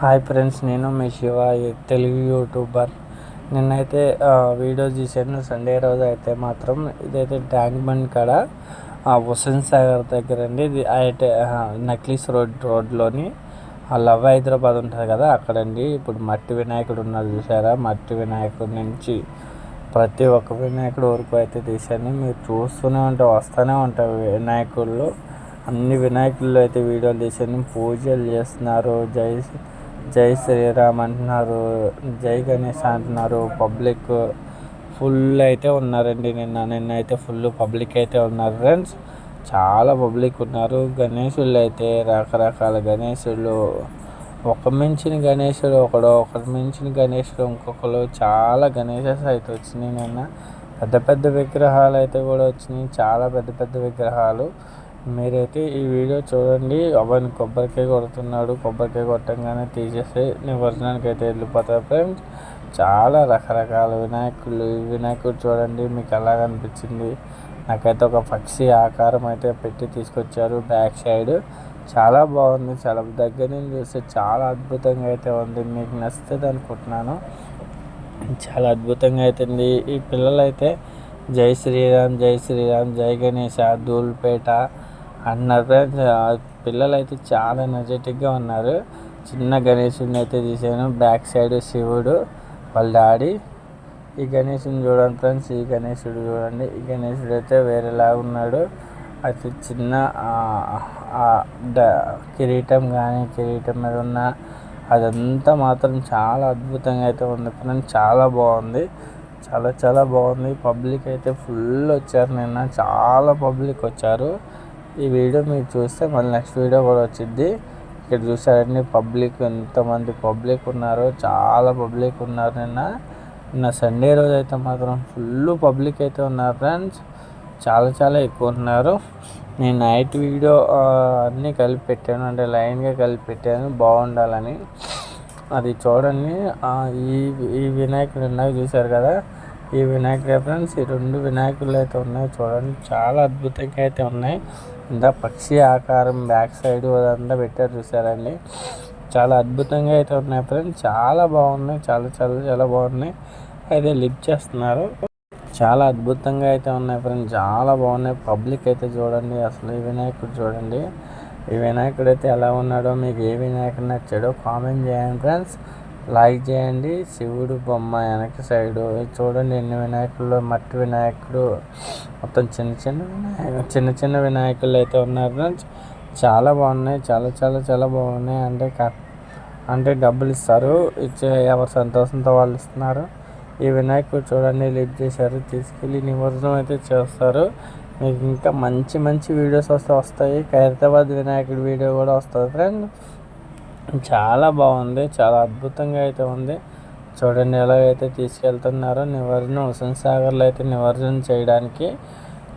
Hi friends నేను మీ Shiva Telugu YouTuber. నిన్నైతే వీడియో తీసాను సండే రోజు అయితే మాత్రం ఇదైతే ట్యాంక్ బండ్ కాడ హుస్సేన్ సాగర్ దగ్గర అండి. ఇది అయితే నక్లీస్ రోడ్ రోడ్లోని ఆ లవ్ హైదరాబాద్ ఉంటుంది కదా అక్కడండి. ఇప్పుడు మట్టి వినాయకుడు ఉన్నారు చూసారా మట్టి వినాయకుడి నుంచి ప్రతి ఒక్క వినాయకుడు వరకు అయితే తీశాను. మీరు చూస్తూనే ఉంటే వస్తూనే ఉంటాయి వినాయకుళ్ళు. అన్ని వినాయకుల్లో అయితే వీడియోలు తీసాను పూజలు చేస్తున్నారు. జై జై శ్రీరామ్ అంటున్నారు. జై గణేష్ అంటున్నారు. పబ్లిక్ ఫుల్ అయితే ఉన్నారండి నిన్న. నిన్న అయితే ఫుల్ పబ్లిక్ అయితే ఉన్నారు. ఫ్రెండ్స్ చాలా పబ్లిక్ ఉన్నారు. గణేశుళ్ళు అయితే రకరకాల గణేశులు ఒక మించిన గణేశుడు ఒకడు ఒకటి మించిన గణేశుడు ఇంకొకరు చాలా గణేషస్ అయితే వచ్చినాయి నిన్న. పెద్ద పెద్ద విగ్రహాలు అయితే కూడా వచ్చినాయి. చాలా పెద్ద పెద్ద విగ్రహాలు. మీరైతే ఈ వీడియో చూడండి. అవన్నీ కొబ్బరికాయ కొడుతున్నాడు. కొబ్బరికాయ కొట్టంగానే తీసేసి నిమజ్జనానికి అయితే వెళ్ళిపోతారు ఫ్రెండ్స్. చాలా రకరకాల వినాయకులు ఈ వినాయకుడు చూడండి మీకు ఎలాగ అనిపించింది. నాకైతే ఒక పక్షి ఆకారం అయితే పెట్టి తీసుకొచ్చారు బ్యాక్ సైడ్. చాలా బాగుంది. చాలా దగ్గర నుంచి చూస్తే చాలా అద్భుతంగా అయితే ఉంది. మీకు నచ్చుతుంది అనుకుంటున్నాను. చాలా అద్భుతంగా అవుతుంది ఈ పిల్లలైతే జై శ్రీరామ్ జై శ్రీరామ్ జై గణేష ధూల్పేట అన్నారు పిల్లలు అయితే చాలా ఎనర్జెటిక్గా ఉన్నారు. చిన్న గణేషుని అయితే తీసాను. బ్యాక్ సైడ్ శివుడు వాళ్ళ డాడీ. ఈ గణేషుని చూడండి ఫ్రెండ్స్ ఈ గణేషుడు చూడండి. ఈ గణేషుడు అయితే వేరేలా ఉన్నాడు. అయితే చిన్న కిరీటం కానీ కిరీటం మీద ఉన్న అదంతా మాత్రం చాలా అద్భుతంగా అయితే ఉంది ఫ్రెండ్స్. చాలా బాగుంది. చాలా చాలా బాగుంది. పబ్లిక్ అయితే ఫుల్ వచ్చారు నిన్న. చాలా పబ్లిక్ వచ్చారు. ఈ వీడియో మీరు చూస్తే మళ్ళీ నెక్స్ట్ వీడియో కూడా వచ్చింది ఇక్కడ చూసారండి పబ్లిక్ ఎంతమంది పబ్లిక్ ఉన్నారో చాలా పబ్లిక్ ఉన్నారు నిన్న. నిన్న సండే రోజు అయితే మాత్రం ఫుల్ పబ్లిక్ అయితే ఉన్నారు ఫ్రెండ్స్ చాలా చాలా ఎక్కువ ఉన్నారు. నేను నైట్ వీడియో అన్నీ కలిపి పెట్టాను. అంటే లైన్గా కలిపి పెట్టాను. బాగుండాలని. అది చూడండి. ఈ ఈ వినాయకుడు ఇందాక చూశారు కదా? ఈ వినాయక రెఫరెన్స్ ఈ రెండు వినాయకులు అయితే ఉన్నాయి చూడండి. చాలా అద్భుతంగా అయితే ఉన్నాయి. అంతా పక్షి ఆకారం బ్యాక్ సైడ్ అదంతా పెట్టారు చూసారండి. చాలా అద్భుతంగా అయితే ఉన్నాయి ఫ్రెండ్స్. చాలా బాగున్నాయి. చాలా చాలా చాలా బాగున్నాయి. అయితే లిఫ్ట్ చేస్తున్నారు. చాలా అద్భుతంగా అయితే ఉన్నాయి ఫ్రెండ్స్. చాలా బాగున్నాయి. పబ్లిక్ అయితే చూడండి. అసలు ఈ వినాయకుడు చూడండి. ఈ వినాయకుడు అయితే ఎలా ఉన్నాడో మీకు ఏ వినాయకుడు నచ్చాడో కామెంట్ చేయండి ఫ్రెండ్స్. లైక్ చేయండి. శివుడు బొమ్మ వెనక సైడు. చూడండి ఎన్ని వినాయకులు మట్టి వినాయకుడు. మొత్తం చిన్న చిన్న వినాయక చిన్న చిన్న వినాయకులు అయితే ఉన్నారు. చాలా బాగున్నాయి. చాలా చాలా చాలా బాగున్నాయి. అంటే అంటే డబ్బులు ఇస్తారు. ఇచ్చే ఎవరు సంతోషంతో వాళ్ళు ఇస్తున్నారు. ఈ వినాయకుడు చూడండి లిఫ్ట్ చేశారు. తీసుకెళ్ళి నిమజ్జనం అయితే చేస్తారు. మీకు ఇంకా మంచి మంచి వీడియోస్ వస్తే వస్తాయి. ఖైరతాబాద్ వినాయకుడి వీడియో కూడా వస్తుంది ఫ్రెండ్ చాలా బాగుంది చాలా అద్భుతంగా అయితే ఉంది. చూడండి ఎలాగైతే తీసుకెళ్తున్నారో నివర్జన హుసన్ సాగర్లో అయితే నివర్జన చేయడానికి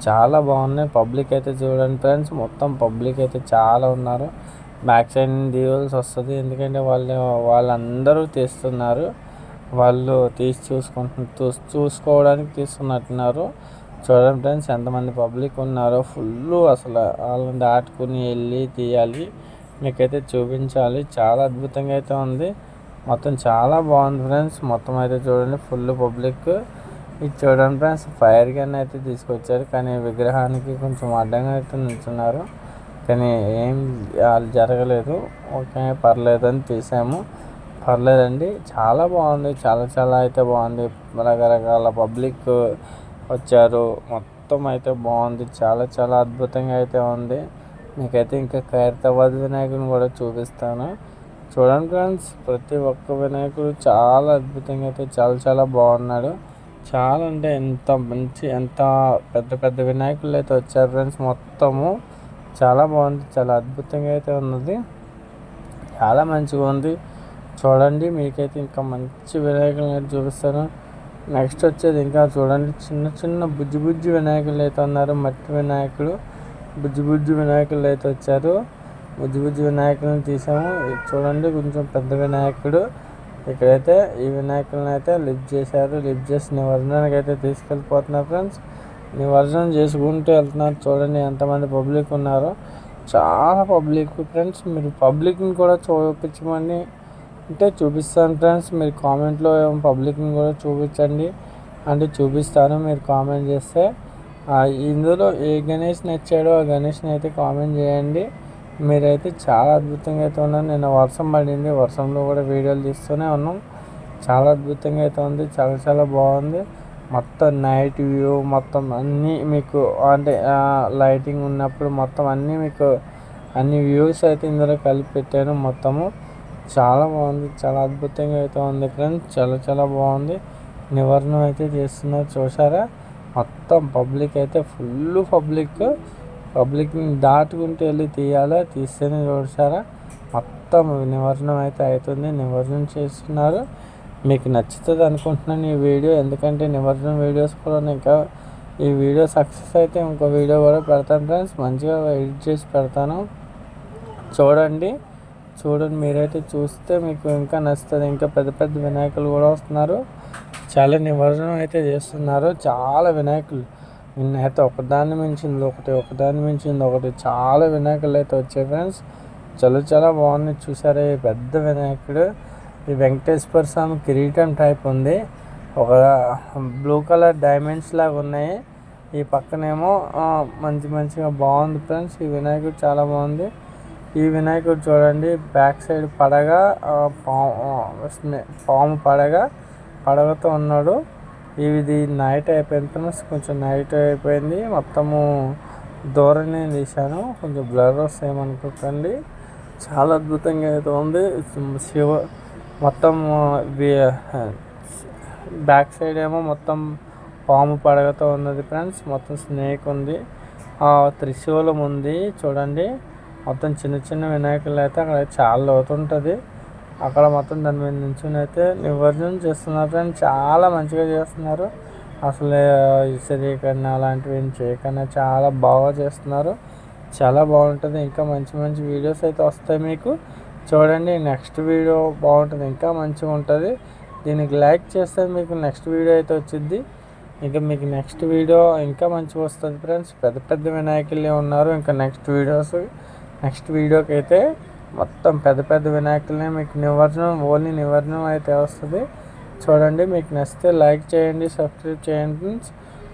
చాలా బాగున్నాయి. పబ్లిక్ అయితే చూడండి ఫ్రెండ్స్ మొత్తం పబ్లిక్ అయితే చాలా ఉన్నారు. బ్యాక్ సైడ్ దివాల్సి వస్తుంది ఎందుకంటే వాళ్ళు వాళ్ళందరూ తీస్తున్నారు. వాళ్ళు తీసి చూసుకుంటు చూసుకోవడానికి తీస్తున్నట్టున్నారు చూడండి ఫ్రెండ్స్ ఎంతమంది పబ్లిక్ ఉన్నారో ఫుల్ అసలు వాళ్ళని దాటుకుని వెళ్ళి తీయాలి. మీకైతే చూపించాలి. చాలా అద్భుతంగా అయితే ఉంది. మొత్తం చాలా బాగుంది ఫ్రెండ్స్. మొత్తం అయితే చూడండి ఫుల్ పబ్లిక్. ఇది చూడండి ఫ్రెండ్స్ ఫైర్ గన్ అయితే తీసుకొచ్చారు. కానీ విగ్రహానికి కొంచెం అడ్డంగా అయితే నిల్చున్నారు. కానీ ఏం వాళ్ళు జరగలేదు. ఓకే పర్లేదు అని తీసాము. పర్లేదండి. చాలా బాగుంది. చాలా చాలా అయితే బాగుంది. రకరకాల పబ్లిక్ వచ్చారు. మొత్తం అయితే బాగుంది. చాలా చాలా అద్భుతంగా అయితే ఉంది. మీకైతే ఇంకా ఖైరతాబాద్ వినాయకుని కూడా చూపిస్తాను. చూడండి ఫ్రెండ్స్ ప్రతి ఒక్క వినాయకుడు చాలా అద్భుతంగా అయితే చాలా చాలా బాగున్నాడు. చాలా అంటే ఎంత మంచి ఎంత పెద్ద పెద్ద వినాయకులు అయితే వచ్చారు ఫ్రెండ్స్ మొత్తము. చాలా బాగుంది చాలా అద్భుతంగా అయితే ఉన్నది. చాలా మంచిగా ఉంది. చూడండి మీకైతే ఇంకా మంచి వినాయకులు అయితే చూపిస్తాను. నెక్స్ట్ వచ్చేది ఇంకా చూడండి చిన్న చిన్న బుజ్జి బుజ్జి వినాయకులు అయితే ఉన్నారు. మట్టి వినాయకుడు బుజ్జి బుజ్జి వినాయకులు అయితే వచ్చారు. బుజ్జి బుజ్జి వినాయకులను తీసాము. చూడండి కొంచెం పెద్ద వినాయకుడు. ఇక్కడైతే ఈ వినాయకులను అయితే లిఫ్ట్ చేశారు. లిఫ్ట్ చేసి నివర్జనానికి అయితే తీసుకెళ్ళిపోతున్నారు ఫ్రెండ్స్. నివర్జనం చేసుకుంటూ వెళ్తున్నారు. చూడండి ఎంతమంది పబ్లిక్ ఉన్నారో. చాలా పబ్లిక్ ఫ్రెండ్స్. మీరు పబ్లిక్ని కూడా చూపించమని అంటే చూపిస్తాను ఫ్రెండ్స్. మీరు కామెంట్లో పబ్లిక్ని కూడా చూపించండి. అంటే చూపిస్తాను మీరు కామెంట్ చేస్తే. ఇందులో ఏ గణేష్ నచ్చాడో ఆ గణేష్ని అయితే కామెంట్ చేయండి. మీరైతే చాలా అద్భుతంగా అయితే ఉన్నారు. నిన్న వర్షం పడింది. వర్షంలో కూడా వీడియోలు తీస్తూనే ఉన్నాం. చాలా అద్భుతంగా అయితే ఉంది. చాలా చాలా బాగుంది. మొత్తం నైట్ వ్యూ మొత్తం అన్నీ మీకు అంటే లైటింగ్ ఉన్నప్పుడు మొత్తం అన్నీ మీకు అన్ని వ్యూస్ అయితే ఇందులో కలిపి పెట్టాను మొత్తము. చాలా బాగుంది. చాలా అద్భుతంగా అయితే ఉంది ఫ్రెండ్స్. చాలా చాలా బాగుంది. నివారణ అయితే చేస్తున్నారు. చూసారా మొత్తం పబ్లిక్ అయితే ఫుల్ పబ్లిక్. పబ్లిక్ని దాటుకుంటూ వెళ్ళి తీయాలి? తీస్తేనే చూసారా మొత్తం నిమజ్జనం అయితే అవుతుంది నిమజ్జనం చేస్తున్నారు. మీకు నచ్చుతుంది అనుకుంటున్నాను ఈ వీడియో. ఎందుకంటే నిమజ్జనం వీడియోస్ కూడా ఇంకా ఈ వీడియో సక్సెస్ అయితే ఇంకో వీడియో కూడా పెడతాను ఫ్రెండ్స్. మంచిగా ఎడిట్ చేసి పెడతాను. చూడండి. చూడండి. మీరైతే చూస్తే మీకు ఇంకా నచ్చుతుంది. ఇంకా పెద్ద పెద్ద వినాయకులు కూడా వస్తున్నారు. చాలా నిమజ్జనం అయితే చేస్తున్నారు. చాలా వినాయకులు. నిన్న అయితే ఒకదాన్ని మించింది ఒకటి ఒకదాన్ని మించింది ఒకటి. చాలా వినాయకులు అయితే వచ్చాయి ఫ్రెండ్స్. చాలా చాలా బాగున్నాయి. చూసారా ఈ పెద్ద వినాయకుడు. ఈ వెంకటేశ్వర స్వామి కిరీటం టైప్ ఉంది. ఒక బ్లూ కలర్ డైమండ్స్ లాగా ఉన్నాయి. ఈ పక్కనేమో మంచి మంచిగా బాగుంది ఫ్రెండ్స్. ఈ వినాయకుడు చాలా బాగుంది. ఈ వినాయకుడు చూడండి బ్యాక్ సైడ్ పడగా పాము పాము పడగా. పడగతో ఉన్నాడు. ఇది నైట్ అయిపోయింది ఫ్రెండ్స్ కొంచెం నైట్ అయిపోయింది. మొత్తము దూరనే తీశాను. కొంచెం బ్లర్ వస్తాయేమనుకోకండి చాలా అద్భుతంగా అయితే ఉంది. శివ మొత్తం బ్యాక్ సైడ్ ఏమో మొత్తం పాము పడగతో ఉన్నది ఫ్రెండ్స్ మొత్తం స్నేక్ ఉంది. త్రిశూలం ఉంది. చూడండి. మొత్తం చిన్న చిన్న వినాయకులు అయితే అక్కడ చాలా లోతుంటుంది అక్కడ మొత్తం దాని మీద నించుని అయితే నిమజ్జనం చేస్తున్నారు ఫ్రెండ్స్. చాలా మంచిగా చేస్తున్నారు. అసలు ఇసరీకరణ అలాంటివి ఏం చేయకుండా చాలా బాగా చేస్తున్నారు. చాలా బాగుంటుంది. ఇంకా మంచి మంచి వీడియోస్ అయితే వస్తాయి మీకు. చూడండి నెక్స్ట్ వీడియో బాగుంటుంది. ఇంకా మంచిగా ఉంటుంది. దీనికి లైక్ చేస్తే మీకు నెక్స్ట్ వీడియో అయితే వచ్చింది ఇంకా మీకు నెక్స్ట్ వీడియో ఇంకా మంచిగా వస్తుంది ఫ్రెండ్స్. పెద్ద పెద్ద వినాయకులే ఉన్నారు. ఇంకా నెక్స్ట్ వీడియోస్ నెక్స్ట్ వీడియోకి అయితే మొత్తం పెద్ద పెద్ద వినాయకులనే మీకు నిమజ్జనం ఓన్లీ నిమజ్జనం అయితే వస్తుంది. చూడండి మీకు నచ్చితే లైక్ చేయండి సబ్స్క్రైబ్ చేయండి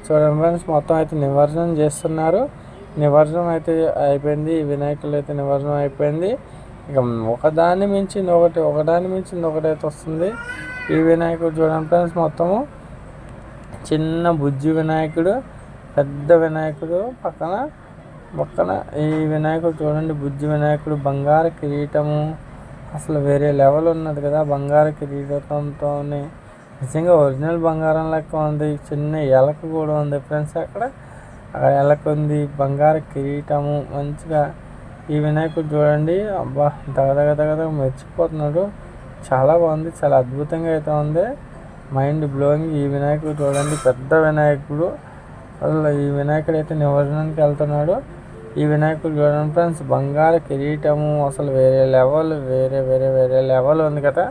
చూడండి ఫ్రెండ్స్ మొత్తం అయితే నిమజ్జనం చేస్తున్నారు. నిమజ్జనం అయితే అయిపోయింది వినాయకులు అయితే నిమజ్జనం అయిపోయింది. ఇక ఒకదాన్ని మించింది ఒకటి ఒకదాన్ని మించింది ఒకటి అయితే వస్తుంది. ఈ వినాయకుడు చూడండి ఫ్రెండ్స్ మొత్తము చిన్న బుజ్జి వినాయకుడు పెద్ద వినాయకుడు పక్కన పక్కన ఈ వినాయకుడు చూడండి బుజ్జి వినాయకుడు బంగారు కిరీటము. అసలు వేరే లెవెల్ ఉన్నది కదా బంగారు కిరీటంతో నిజంగా ఒరిజినల్ బంగారం లెక్క ఉంది చిన్న ఎలక కూడా ఉంది ఫ్రెండ్స్ అక్కడ. అక్కడ ఎలక ఉంది బంగారు కిరీటము మంచిగా. ఈ వినాయకుడు చూడండి అబ్బా దగదగ దగదగ మెచ్చిపోతున్నాడు చాలా బాగుంది చాలా అద్భుతంగా అయితే ఉంది. మైండ్ బ్లోయింగ్ ఈ వినాయకుడు చూడండి పెద్ద వినాయకుడు. అసలు ఈ వినాయకుడు అయితే నివర్జనానికి వెళ్తున్నాడు. ఈ వినాయకుడు చూడండి ఫ్రెండ్స్ బంగారు కిరీటము అసలు వేరే లెవెల్ వేరే వేరే వేరే లెవెల్ ఉంది కదా.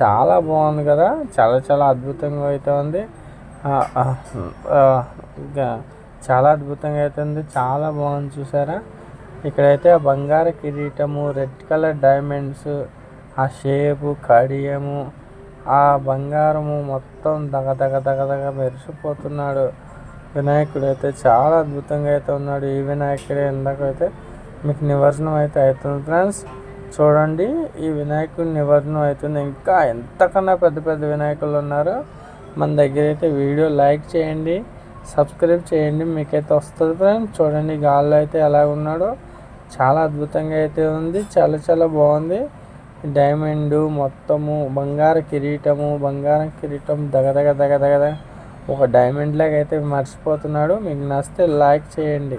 చాలా బాగుంది కదా. చాలా చాలా అద్భుతంగా అయితే ఉంది. చాలా అద్భుతంగా అయితే ఉంది. చాలా బాగుంది చూసారా. ఇక్కడైతే ఆ బంగారు కిరీటము రెడ్ కలర్ డైమండ్స్ ఆ షేపు కడియము ఆ బంగారము మొత్తం దగ దగ దగ దగ మెరిసిపోతున్నాడు. వినాయకుడు అయితే చాలా అద్భుతంగా అయితే ఉన్నాడు. ఈ వినాయకుడే ఇందాకైతే మీకు నివర్జనం అయితే అవుతుంది ఫ్రెండ్స్. చూడండి ఈ వినాయకుడి నివర్జనం అవుతుంది. ఇంకా ఎంతకన్నా పెద్ద పెద్ద వినాయకులు ఉన్నారు. మన దగ్గర అయితే వీడియో లైక్ చేయండి సబ్స్క్రైబ్ చేయండి మీకైతే వస్తుంది ఫ్రెండ్స్. చూడండి గాల్లో అయితే ఎలా ఉన్నాడో. చాలా అద్భుతంగా అయితే ఉంది. చాలా చాలా బాగుంది. డైమండ్ మొత్తము బంగారు కిరీటము బంగారం కిరీటం దగదగ దగదగ ఒక డైమండ్ లాగా అయితే మర్చిపోతున్నాడు. మీకు నచ్చితే లైక్ చేయండి.